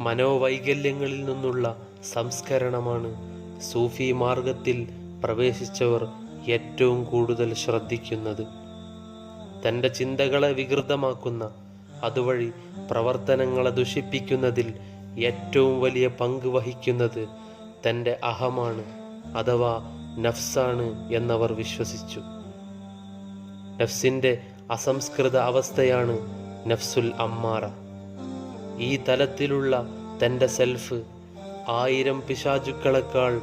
മനോവൈകല്യങ്ങളിൽ നിന്നുള്ള സംസ്കരണമാണ് സൂഫി മാർഗത്തിൽ പ്രവേശിച്ചവർ ഏറ്റവും കൂടുതൽ ശ്രദ്ധിക്കുന്നത്. തന്റെ ചിന്തകളെ വികൃതമാക്കുന്ന അതുവഴി പ്രവർത്തനങ്ങളെ ദുഷിപ്പിക്കുന്നതിൽ ഏറ്റവും വലിയ പങ്ക് വഹിക്കുന്നത് തന്റെ അഹമാണ് അഥവാ നഫ്സാണ് എന്നവർ വിശ്വസിച്ചു. നഫ്സിന്റെ അസംസ്കൃത അവസ്ഥയാണ് നഫ്സുൽ അമ്മാറ. ഈ തലത്തിലുള്ള തന്റെ സെൽഫ് ആയിരം പിശാചുക്കളെക്കാൾ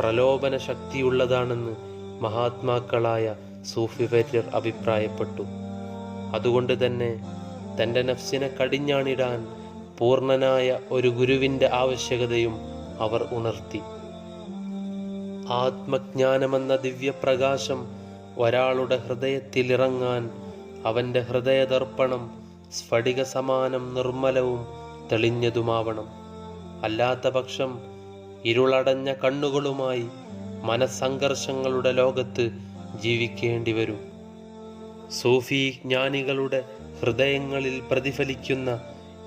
പ്രലോഭന ശക്തിയുള്ളതാണെന്ന് മഹാത്മാക്കളായ സൂഫി വര്യർ അഭിപ്രായപ്പെട്ടു. അതുകൊണ്ട് തന്നെ തന്റെ നഫ്സിനെ കടിഞ്ഞാണിടാൻ പൂർണനായ ഒരു ഗുരുവിന്റെ ആവശ്യകതയും അവർ ഉണർത്തി. ആത്മജ്ഞാനമെന്ന ദിവ്യപ്രകാശം ഒരാളുടെ ഹൃദയത്തിലിറങ്ങാൻ അവന്റെ ഹൃദയദർപ്പണം സ്ഫടിക സമാനം നിർമ്മലവും തെളിഞ്ഞതുമാവണം. അല്ലാത്ത പക്ഷം ഇരുളടഞ്ഞ കണ്ണുകളുമായി മനസ്സംഘർഷങ്ങളുടെ ലോകത്ത് ജീവിക്കേണ്ടി വരും സൂഫി ജ്ഞാനികളുടെ ഹൃദയങ്ങളിൽ പ്രതിഫലിക്കുന്ന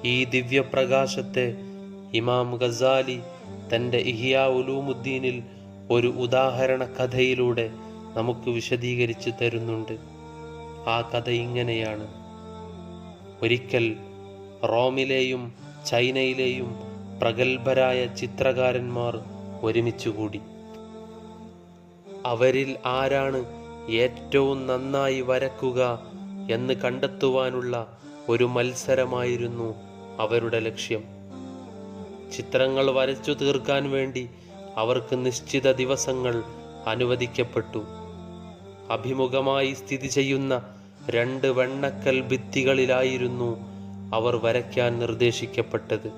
ഈ ദിവ്യപ്രകാശത്തെ ഇമാം ഗസാലി തന്റെ ഇഹിയാ ഉലൂമുദ്ദീനിൽ ഒരു ഉദാഹരണ കഥയിലൂടെ നമുക്ക് വിശദീകരിച്ചു തരുന്നുണ്ട്. ആ കഥ ഇങ്ങനെയാണ്. ഒരിക്കൽ റോമിലെയും ചൈനയിലെയും പ്രഗത്ഭരായ ചിത്രകാരന്മാർ ഒരുമിച്ചുകൂടി. അവരിൽ ആരാണ് ഏറ്റവും നന്നായി വരക്കുക എന്ന് കണ്ടെത്തുവാനുള്ള ഒരു മത്സരമായിരുന്നു അവരുടെ ലക്ഷ്യം. ചിത്രങ്ങൾ വരച്ചു തീർക്കാൻ വേണ്ടി അവർക്ക് നിശ്ചിത ദിവസങ്ങൾ അനുവദിക്കപ്പെട്ടു. അഭിമുഖമായി സ്ഥിതി ചെയ്യുന്ന രണ്ട് വെണ്ണക്കൽ ഭിത്തികളിലായിരുന്നു അവർ വരയ്ക്കാൻ നിർദ്ദേശിക്കപ്പെട്ടത്.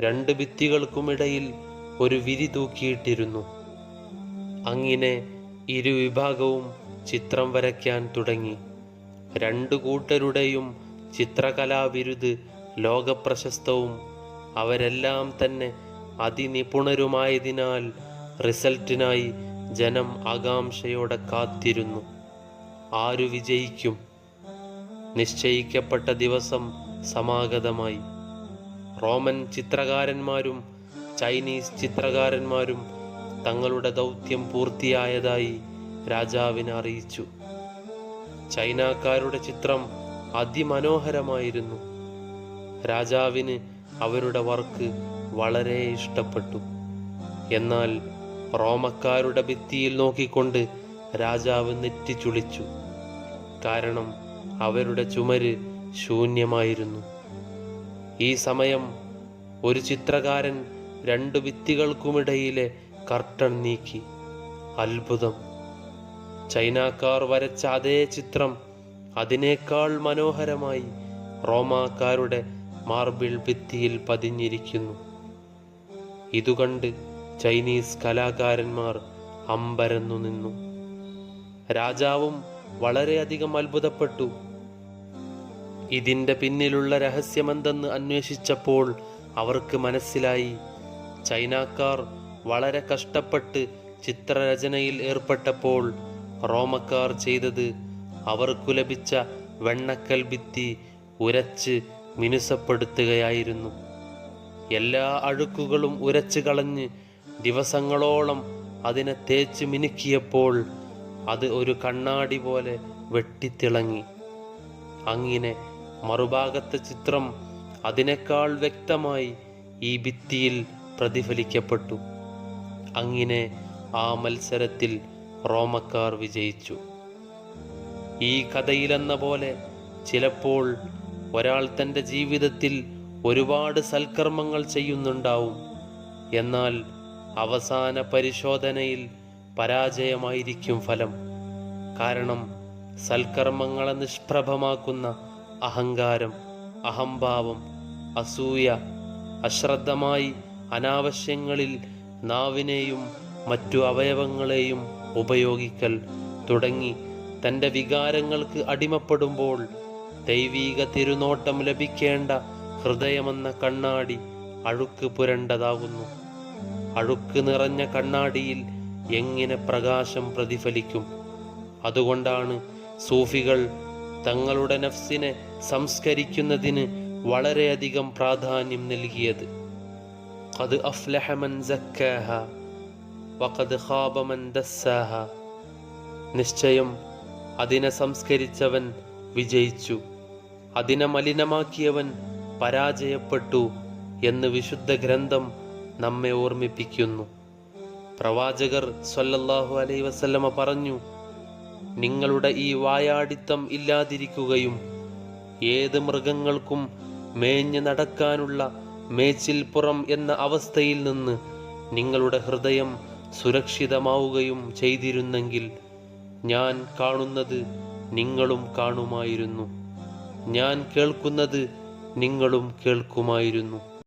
രണ്ട് ഭിത്തികൾക്കുമിടയിൽ ഒരു വിരി തൂക്കിയിട്ടിരുന്നു. അങ്ങനെ ഇരുവിഭാഗവും ചിത്രം വരയ്ക്കാൻ തുടങ്ങി. രണ്ടു കൂട്ടരുടെയും ചിത്രകലാവിരുത് ലോകപ്രശസ്തവും അവരെല്ലാം തന്നെ അതിനിപുണരുമായതിനാൽ റിസൾട്ടിനായി ജനം ആകാംക്ഷയോടെ കാത്തിരുന്നു. ആരു വിജയിക്കും? നിശ്ചയിക്കപ്പെട്ട ദിവസം സമാഗതമായി. റോമൻ ചിത്രകാരന്മാരും ചൈനീസ് ചിത്രകാരന്മാരും തങ്ങളുടെ ദൗത്യം പൂർത്തിയായതായി രാജാവിനെ അറിയിച്ചു. ചൈനക്കാരുടെ ചിത്രം അതിമനോഹരമായിരുന്നു. രാജാവിന് അവരുടെ വർക്ക് വളരെ ഇഷ്ടപ്പെട്ടു. എന്നാൽ റോമക്കാരുടെ ഭിത്തിയിൽ നോക്കിക്കൊണ്ട് രാജാവ് നെറ്റിച്ചുളിച്ചു. കാരണം അവരുടെ ചുമര് ശൂന്യമായിരുന്നു. ഈ സമയം ഒരു ചിത്രകാരൻ രണ്ട് ഭിത്തികൾക്കുമിടയിലെ കർട്ടൺ നീക്കി. അത്ഭുതം. ചൈനക്കാർ വരച്ച അതേ ചിത്രം അതിനേക്കാൾ മനോഹരമായി റോമാക്കാരുടെ മാർബിൾ ഭിത്തിയിൽ പതിഞ്ഞിരിക്കുന്നു. ഇതുകണ്ട് ചൈനീസ് കലാകാരന്മാർ അമ്പരന്നു നിന്നു. രാജാവും വളരെയധികം അത്ഭുതപ്പെട്ടു. ഇതിന്റെ പിന്നിലുള്ള രഹസ്യമെന്തെന്ന് അന്വേഷിച്ചപ്പോൾ അവർക്ക് മനസ്സിലായി. ചൈനക്കാർ വളരെ കഷ്ടപ്പെട്ട് ചിത്രരചനയിൽ ഏർപ്പെട്ടപ്പോൾ റോമക്കാർ ചെയ്തത് അവർക്കു ലഭിച്ച വെണ്ണക്കൽ ഭിത്തി ഉരച്ച് മിനുസപ്പെടുത്തുകയായിരുന്നു. എല്ലാ അഴുക്കുകളും ഉരച്ച് കളഞ്ഞ് ദിവസങ്ങളോളം അതിനെ തേച്ച് മിനുക്കിയപ്പോൾ അത് ഒരു കണ്ണാടി പോലെ വെട്ടിത്തിളങ്ങി. അങ്ങനെ മറുഭാഗത്തെ ചിത്രം അതിനേക്കാൾ വ്യക്തമായി ഈ ഭിത്തിയിൽ പ്രതിഫലിക്കപ്പെട്ടു. അങ്ങനെ ആ മത്സരത്തിൽ റോമക്കാർ വിജയിച്ചു. ഈ കഥയിലെന്ന പോലെ ചിലപ്പോൾ ഒരാൾ തന്റെ ജീവിതത്തിൽ ഒരുപാട് സൽക്കർമ്മങ്ങൾ ചെയ്യുന്നുണ്ടാവും. എന്നാൽ അവസാന പരിശോധനയിൽ പരാജയമായിരിക്കും ഫലം. കാരണം സൽക്കർമ്മങ്ങളെ നിഷ്പ്രഭമാക്കുന്ന അഹങ്കാരം അഹംഭാവം അസൂയ അശ്രദ്ധമായി അനാവശ്യങ്ങളിൽ നാവിനെയും മറ്റു അവയവങ്ങളെയും ഉപയോഗിക്കൽ തുടങ്ങി. തന്റെ വികാരങ്ങൾക്ക് അടിമപ്പെടുമ്പോൾ ദൈവീക തിരുനോട്ടം ലഭിക്കേണ്ട ഹൃദയമെന്ന കണ്ണാടി അഴുക്ക് പുരണ്ടതാകുന്നു. അഴുക്ക് നിറഞ്ഞ കണ്ണാടിയിൽ എങ്ങനെ പ്രകാശം പ്രതിഫലിക്കും? അതുകൊണ്ടാണ് സൂഫികൾ തങ്ങളുടെ നഫ്സിനെ സംസ്കരിക്കുന്നതിന് വളരെയധികം പ്രാധാന്യം നൽകിയത് قد أفلح من زكاها وقد خاب من دساها നിശ്ചയം അതിനെ സംസ്കരിച്ചവൻ വിജയിച്ചു അതിനെ മലിനമാക്കിയവൻ പരാജയപ്പെട്ടു എന്ന് വിശുദ്ധ ഗ്രന്ഥം നമ്മെ ഓർമ്മിപ്പിക്കുന്നു പ്രവാചകർ സ്വല്ലല്ലാഹു അലൈഹി വസല്ലമ പറഞ്ഞു നിങ്ങളുടെ ഈ വായാടിത്തം ഇല്ലാതിരിക്കുകയും ഏത് മൃഗങ്ങൾക്കും മേഞ്ഞു നടക്കാനുള്ള മേച്ചിൽപ്പുറം എന്ന അവസ്ഥയിൽ നിന്ന് നിങ്ങളുടെ ഹൃദയം സുരക്ഷിതമാവുകയും ചെയ്തിരുന്നെങ്കിൽ ഞാൻ കാണുന്നത് നിങ്ങളും കാണുമായിരുന്നു. ഞാൻ കേൾക്കുന്നത് നിങ്ങളും കേൾക്കുമായിരുന്നു.